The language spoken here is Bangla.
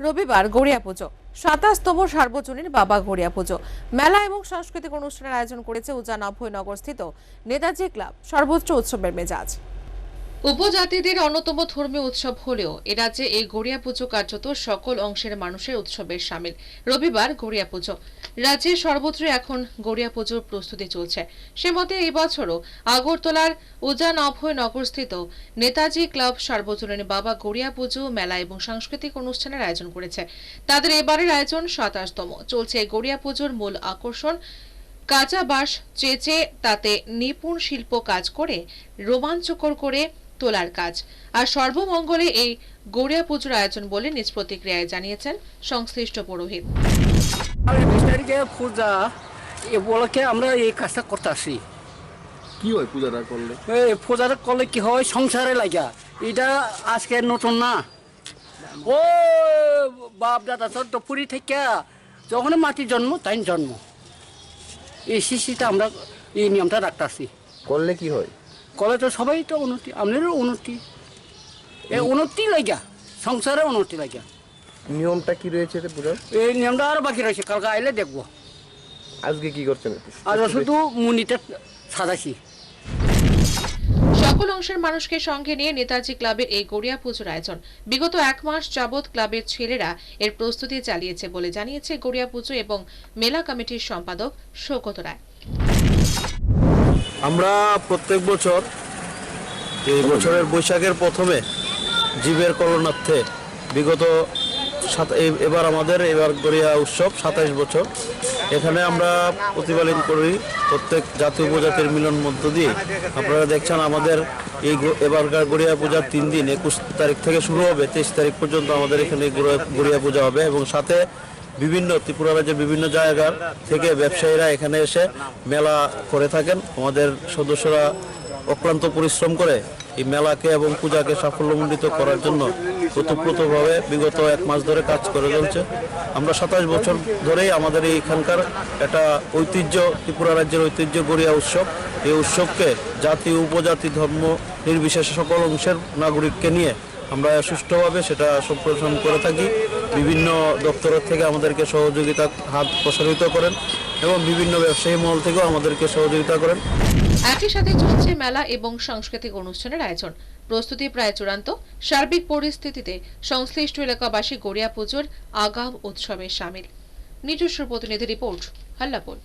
রবিবার গড়িয়া পুজো। সাতাশতম সার্বজনীন বাবা গড়িয়া পুজো। মেলা এবং সাংস্কৃতিক অনুষ্ঠানের আয়োজন করেছে উজান অভয়নগর স্থিত নেতাজি ক্লাব। সর্বোচ্চ উৎসবের মেজাজ। উপজাতিদের অন্যতম ধর্মীয় উৎসব হলেও এ রাজ্যে এই গড়িয়া পুজো কার্যত সকল অংশের মানুষের উৎসবের সামিল। রবিবার গড়িয়া পুজো। রাজ্যে সর্বত্র এখন গড়িয়া পুজোর প্রস্তুতি চলছে। সে মতে এই বছরও আগরতলার উজান অভয়নগর স্থিত নেতাজি ক্লাব সার্বজনীন বাবা গড়িয়া পুজো মেলা এবং সাংস্কৃতিক অনুষ্ঠানের আয়োজন করেছে। তাদের এবারের আয়োজন সাতাশতম। চলছে গড়িয়া পুজোর মূল আকর্ষণ। কাঁচা বাঁশ চেঁচে তাতে নিপুণ শিল্প কাজ করে রোমাঞ্চকর করে তোলার কাজ। আর সর্বমঙ্গলে এই গড়িয়া পুজোর আয়োজন বলে নিজ প্রতিক্রিয়ায় জানিয়েছেন সংশ্লিষ্ট পুরোহিত। পূজা আমরা এই কাজটা করতে আসি। কি হয় পূজাটা করলে? এই পূজাটা করলে কি হয়? সংসারে লাগা এটা আজকে নতুন না। ও বাপ দাদা তোর তো পুরী থেকে যখন মাটির জন্ম তাই জন্ম। এই শিশিটা আমরা এই নিয়মটা রাখতেছি। করলে কি হয়? কলে তো সবাই তো উন্নতি আপনারও উন্নতি। এই উন্নতি লাগা সংসারে উন্নতি লাগা নিয়মটা কি রয়েছে এই নিয়মটা আরও বাকি রয়েছে কালকে আইলে দেখব। আজকে কি করছেন আর শুধু মুনিটা সাজাইছি সকল অংশের মানুষকে সঙ্গে নিয়ে নেতাজি ক্লাবের এই গড়িয়া পুজোর আয়োজন। বিগত এক মাস যাবৎ ক্লাবের ছেলেরা এর প্রস্তুতি চালিয়েছে বলে জানিয়েছে গড়িয়া পুজো এবং মেলা কমিটির সম্পাদক সৌগত রায়। আমরা প্রত্যেক বছর এই বছরের বৈশাখের প্রথমে জীবের কলনার্থে বিগত এবার আমাদের এবার গড়িয়া উৎসব সাতাইশ বছর। এখানে আমরা প্রতিপালন করি প্রত্যেক জাতি উপজাতির মিলন মধ্য দিয়ে। আপনারা দেখছেন আমাদের এই এবারকার গড়িয়া পূজার তিন দিন, একুশ তারিখ থেকে শুরু হবে, তেইশ তারিখ পর্যন্ত আমাদের এখানে গড়িয়া পূজা হবে এবং সাথে বিভিন্ন ত্রিপুরা রাজ্যের বিভিন্ন জায়গার থেকে ব্যবসায়ীরা এখানে এসে মেলা করে থাকেন। আমাদের সদস্যরা অক্লান্ত পরিশ্রম করে এই মেলাকে এবং পূজাকে সাফল্যমণ্ডিত করার জন্য ওতপ্রোতভাবে বিগত এক মাস ধরে কাজ করে চলছে। আমরা সাতাশ বছর ধরেই আমাদের এইখানকার একটা ঐতিহ্য, ত্রিপুরা রাজ্যের ঐতিহ্য গড়িয়া উৎসব। এই উৎসবকে জাতি, উপজাতি, ধর্ম নির্বিশেষে সকল অংশের নাগরিককে নিয়ে আমরা সুষ্ঠুভাবে সেটা সম্প্রসারণ করে থাকি। বিভিন্ন দপ্তরের থেকে আমাদেরকে সহযোগিতা হাত প্রসারিত করেন এবং বিভিন্ন ব্যবসায়ী মহল থেকেও আমাদেরকে সহযোগিতা করেন। একই সাথে চলছে মেলা এবং সাংস্কৃতিক অনুষ্ঠানের আয়োজন। প্রস্তুতি প্রায় চূড়ান্ত। সার্বিক পরিস্থিতিতে সংশ্লিষ্ট এলাকাবাসী গড়িয়া পুজোর আগাম উৎসবে সামিল। নিজস্ব প্রতিনিধি রিপোর্ট হাল্লাপুর।